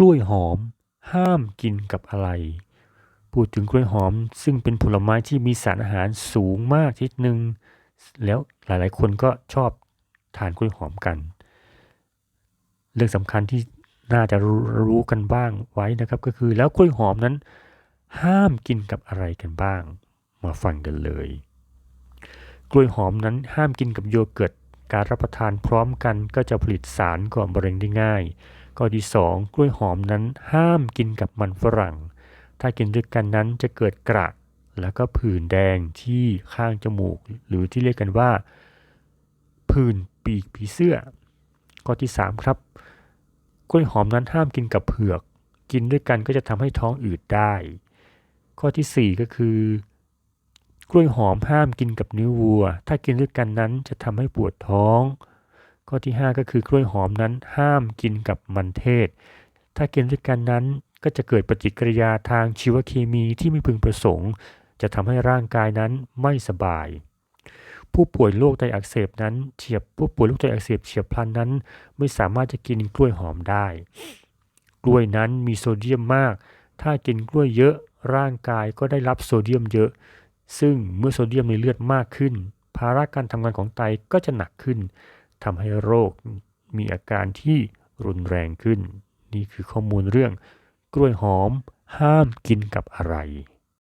ล้วยหอม ห้ามกินกับอะไร พูดถึงกล้วยหอมซึ่งเป็นผลไม้ที่มีสารอาหารสูงมากชนิดหนึ่งแล้วหลายๆ คนก็ชอบทานกล้วยหอมกัน เรื่องสำคัญที่น่าจะรรู้กันบ้างไว้นะครับ ก็คือแล้วกล้วยหอมนั้น ห้ามกินกับอะไรกันบ้าง มาฟังกันเลย กล้วยหอมนั้นห้ามกินกับโยเกิร์ตการรับประทานพร้อมกันก็จะผลิตสารก่อมะเร็งได้ง่าย ข้อที่ 2 กล้วยหอมนั้นห้ามกินกับมันฝรั่ง ถ้ากินด้วยกันนั้นจะเกิดกระ แล้วก็ผื่นแดงที่ข้างจมูก หรือที่เรียกกันว่า ผื่นปีกผีเสื้อ ข้อที่ 3 ครับ กล้วยหอมนั้นห้ามกินกับเผือก กินด้วยกันก็จะทำให้ท้องอืดได้ ข้อทีสี่4 ก็คือกล้วยหอมห้ามกินกับเนื้อวัว ถ้ากินด้วยกันนั้นจะทำให้ปวดท้อง ข้อที่ 5 ก็คือกล้วยหอมนั้นห้ามกินกับมันเทศ ถ้ากินด้วยกันนั้นก็จะเกิดปฏิกิริยาทางชีวเคมีที่ไม่พึงประสงค์ จะทำให้ร่างกายนั้นไม่สบาย ผู้ป่วยโรคไตอักเสบนั้นเฉียบผู้ป่วยโรคไตอักเสบเฉียบพลันนั้น ไม่สามารถจะกินกล้วยหอมได้ กล้วยนั้นมีโซเดียมมาก ถ้ากินกล้วยเยอะร่างกายก็ได้รับโซเดียมเยอะ ซึ่งเมื่อโซเดียมในเลือดมากขึ้น ภาระการทำงานของไตก็จะหนักขึ้น ทำให้โรคมีอาการที่รุนแรงขึ้น นี่คือข้อมูลเรื่องกล้วยหอมห้ามกินกับอะไร